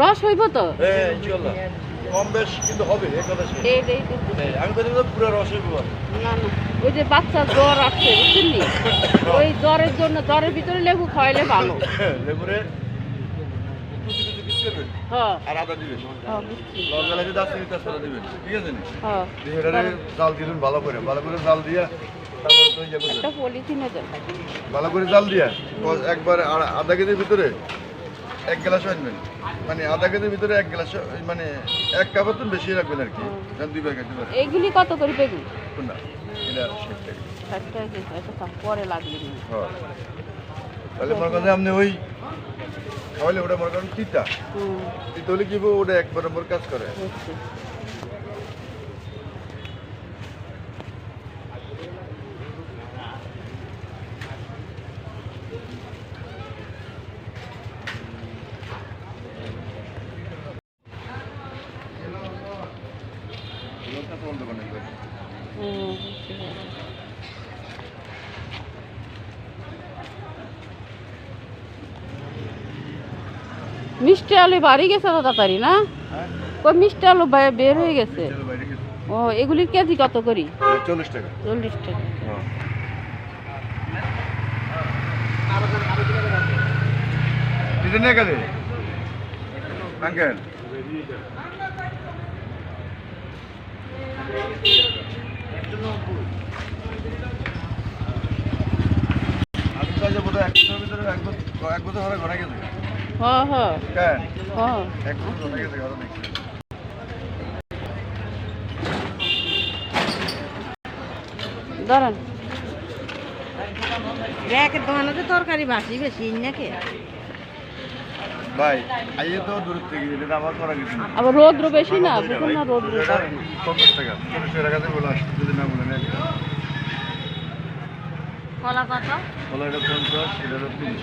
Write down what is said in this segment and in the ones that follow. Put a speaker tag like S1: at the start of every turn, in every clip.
S1: রস হইব তো?
S2: হ্যাঁ ইনশাল্লাহ কম বেশ কিন্তু হবে এই কথা
S1: এই এই এই-
S2: হ্যাঁ, আমি বলি তো পুরো রস হইব
S1: না না ওই যে বাচ্চা জ্বর আসছে বুঝছেন নি? ওই জ্বরের জন্য জ্বরের ভিতরে লেবু খাওয়াইলে ভালো।
S2: লেবুরে
S1: হ্যাঁ।
S2: আর আদা দিবেন?
S1: হ্যাঁ,
S2: লঙ্কা লাগে দাস মিনিট তেজপাতা দিবেন। ঠিক আছে নি?
S1: হ্যাঁ।
S2: দিয়ে এটারে জাল দিলেন ভালো করে। ভালো করে জাল দিয়া ইয়ে ভালো করে জাল দিয়া একবার আধা কেজির ভিতরে এক গ্লাস আনবেন। মানে আধা কেজির ভিতরে এক গ্লাস মানে এক কাপের তো বেশি রাখবেন আর কি। দুই প্যাকেট
S1: এইগুলি কত করে বেগুন?
S2: না এটা ষাট টাকা।
S1: ষাট টাকা কেজি এটা থাক, পরে লাগবে।
S2: হ্যাঁ। তাহলে মনে করেন আপনি ওই খাওয়ালে ওটা মনে করেন তিতা। তিতা হলে কি ওটা এক বরাবর কাজ করে।
S1: বুঝছি। মিষ্টি আলু বাড়ি গেছে তো তাড়াতাড়ি না? ওই মিষ্টি আলু বের হয়ে গেছে? ও এগুলির কেজি কত করি?
S2: চল্লিশ টাকা।
S1: চল্লিশ টাকা।
S2: হ্যাঁ। এক বছরের ভিতরে এক বছর এক বছর ঘরে ঘরে গেছে।
S1: হ্যাঁ হ্যাঁ। হ্যাঁ। দাঁড়ান।
S3: ব্যাগের দোকানে তো তরকারি বাসি বেশি নাকি?
S2: ভাই আইয়ে তো দূর থেকে এটা আমার করা
S1: আবার রোদ্র বেশি না বুঝুন না রোদ্র
S2: পঞ্চাশ টাকা চল্লিশ টাকা কাছে বলে আসছে যদি না বলে
S3: কলা কত?
S2: বলো এটা পঞ্চাশ এটা তিরিশ।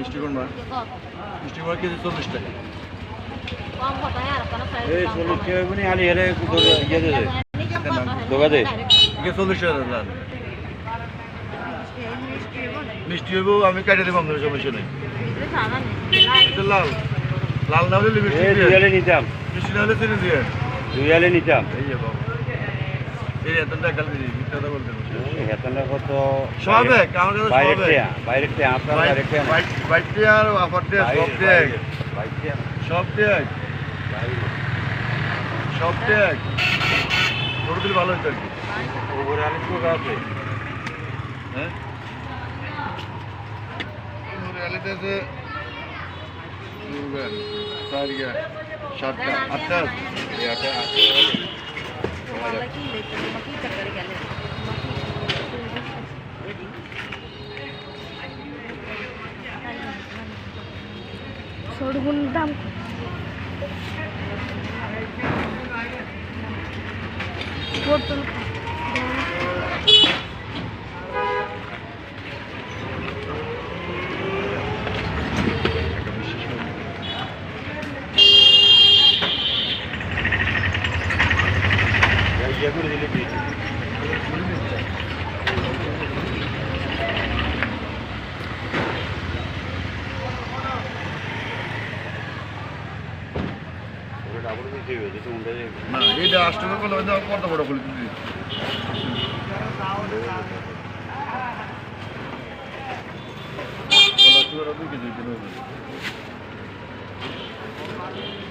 S2: মিষ্টি কোনবা মিষ্টি কোনবা কেজি চল্লিশ টাকা।
S4: এই চল্লিশ টাকা করে আলি হেরে ইয়ে দে দোকা দে।
S2: চল্লিশ টাকা দাম মিষ্টি হইব আমি কাটে দেবো আপনার সমস্যা নেই। লাল। লাল না হলে মিষ্টি
S4: নিতাম।
S2: মিষ্টি না হলে চিনি দিয়ে
S4: দুই আলি নিতাম।
S2: এই যে বাবা। টাকা দিয়ে মিথ্যা কথা বলতে বসে।
S4: হেতনটা কত?
S2: সব এক আমার কাছে সব
S4: টেয়া আপনার না?
S2: বাইটে আর আপারটে সব
S4: টেয়া
S2: সব এক সব ছোট দিলে ভালো আর কি।
S4: উপরে আলি তো আছে।
S2: হ্যাঁ? রিয়ালিটি আছে। চার গিয়া সাতটা আটটা আটটা
S3: সরগুন দাম পটল
S4: করে দিলে
S2: না এটা আষ্টমে করলে হয়তো কত বড় করলি দিদি Thank you.